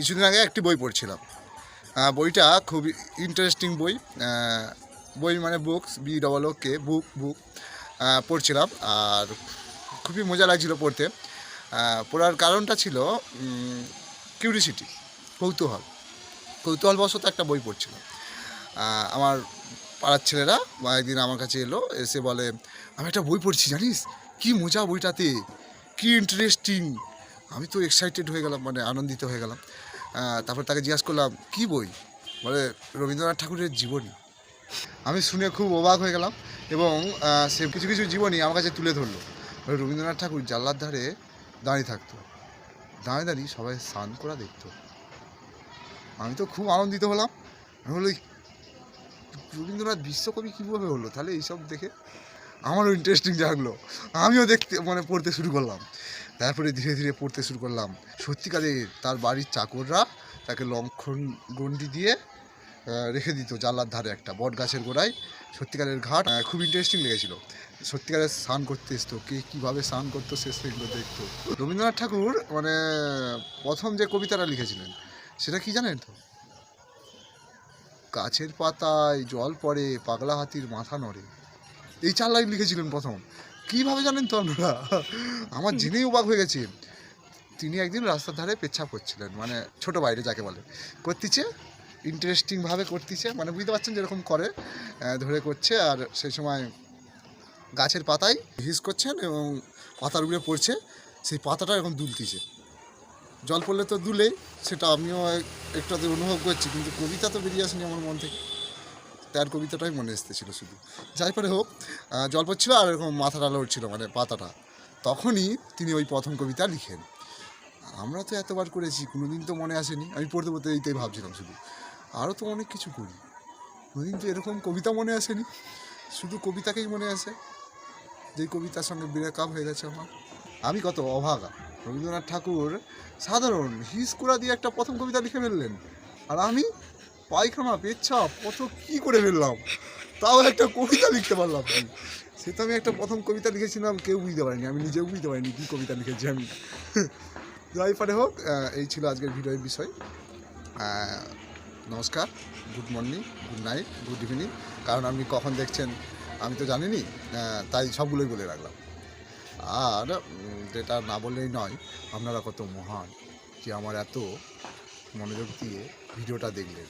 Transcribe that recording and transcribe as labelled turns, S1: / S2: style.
S1: কিছুদিন আগে একটি বই পড়ছিলাম। বইটা খুবই ইন্টারেস্টিং বই। বই মানে books B double O K book book পড়ছিলাম আর খুবই মজা লাগছিল পড়তে। পড়ার কারণটা ছিল কিউরিসিটি কৌতূহল। কৌতূহলবশত একটা বই পড়ছিলাম। আমার পাড়ার ছেলেরা একদিন আমার কাছে এলো, এসে বলে, আমি একটা বই পড়ছি, জানিস? কি মজা বইটাতে, কি ইন্টারেস্টিং আমি তো এক্সাইটেড হয়ে গেলাম মানে আনন্দিত হয়ে গেলাম। তারপর তাকে জিজ্ঞাসা করলাম, কি বই? বলে, রবীন্দ্রনাথ ঠাকুরের জীবনী। আমি শুনে খুব অবাক হয়ে গেলাম এবং সে কিছু কিছু জীবনী আমার কাছে তুলে ধরলো। রবীন্দ্রনাথ ঠাকুর জানলার ধারে দাঁড়িয়ে থাকতো। দাঁড়িয়ে দাঁড়িয়ে সবাই স্নান করা দেখতো। আমি তো খুব আনন্দিত হলাম। আমি বলি, রবীন্দ্রনাথ বিশ্বকবি কীভাবে হলো? তাহলে এইসব দেখে আমারও ইন্টারেস্টিং জাগলো আমিও দেখতে মানে পড়তে শুরু করলাম। তারপরে ধীরে ধীরে পড়তে শুরু করলাম। সত্যিকারে তার বাড়ির চাকররা তাকে লঙ্ঘন গন্ডি দিয়ে রেখে দিত জানলার ধারে একটা বট গাছের গোড়ায়। সত্যিকারের ঘাট খুব ইন্টারেস্টিং লেগেছিল। সত্যিকারের স্নান করতে এসতো, কে কীভাবে স্নান করতো সে সেগুলো দেখতো। রবীন্দ্রনাথ ঠাকুর মানে প্রথম যে কবিতাটা লিখেছিলেন, সেটা কি জানেন তো? গাছের পাতায় জল পড়ে, পাগলা হাতির মাথা নড়ে। এই চার লাইন লিখেছিলেন প্রথম। কীভাবে জানেন তো আপনারা? আমার জেনেই অবাক হয়ে গেছে। তিনি একদিন রাস্তার ধারে পেচ্ছাপ করছিলেন মানে ছোট বাইরে যাকে বলে। করতিছে ইন্টারেস্টিংভাবে করতিছে মানে বুঝতে পারছেন যেরকম করে ধরে করছে আর সেই সময় গাছের পাতায় হিস করছেন এবং পাতার উপরে পড়ছে, সেই পাতাটা এরকম দুলতিছে। জল পড়লে তো দুলেই, সেটা আমিও এক- একটু অনুভব করছি, কিন্তু কবিতা তো বেরিয়ে আসেনি আমার মন থেকে। তার কবিতাটাই মনে এসতেছিল শুধু। যাই পরে হোক জল পড়ছিল আর এরকম মাথাটা লড়ছিল মানে পাতাটা। তখনই তিনি ওই প্রথম কবিতা লিখেন। আমরা তো এতবার করেছি, কোনোদিন তো মনে আসেনি। আমি পড়তে পড়তে এইটাই ভাবছিলাম শুধু। আরও তো অনেক কিছু করি। কোনোদিন তো এরকম কবিতা মনে আসেনি। শুধু কবিতাকেই মনে আসে। যেই কবিতার সঙ্গে ব্রেকআপ হয়ে গেছে আমার। আমি কত অভাগা। রবীন্দ্রনাথ ঠাকুর সাধারণ হিসকুড়া দিয়ে একটা প্রথম কবিতা লিখে ফেললেন। আর আমি পায়খানা, পেচ্ছাপ, কত কি করে ফেললাম? তাও একটা কবিতা লিখতে পারলাম আমি সে তো আমি একটা প্রথম কবিতা লিখেছিলাম, কেউ বুঝতে পারিনি। আমি নিজেও বুঝতে পারিনি কী কবিতা লিখেছি আমি। যাই পারে হোক এই ছিল আজকের ভিডিওর বিষয়। নমস্কার, good morning, good night, good evening. কারণ আপনি কখন দেখছেন, আমি তো জানিনি তাই সবগুলোই বলে রাখলাম। আর যেটা না বললেই নয়, আপনারা কত মহান যে আমার এত মনোযোগ দিয়ে ভিডিওটা দেখলেন।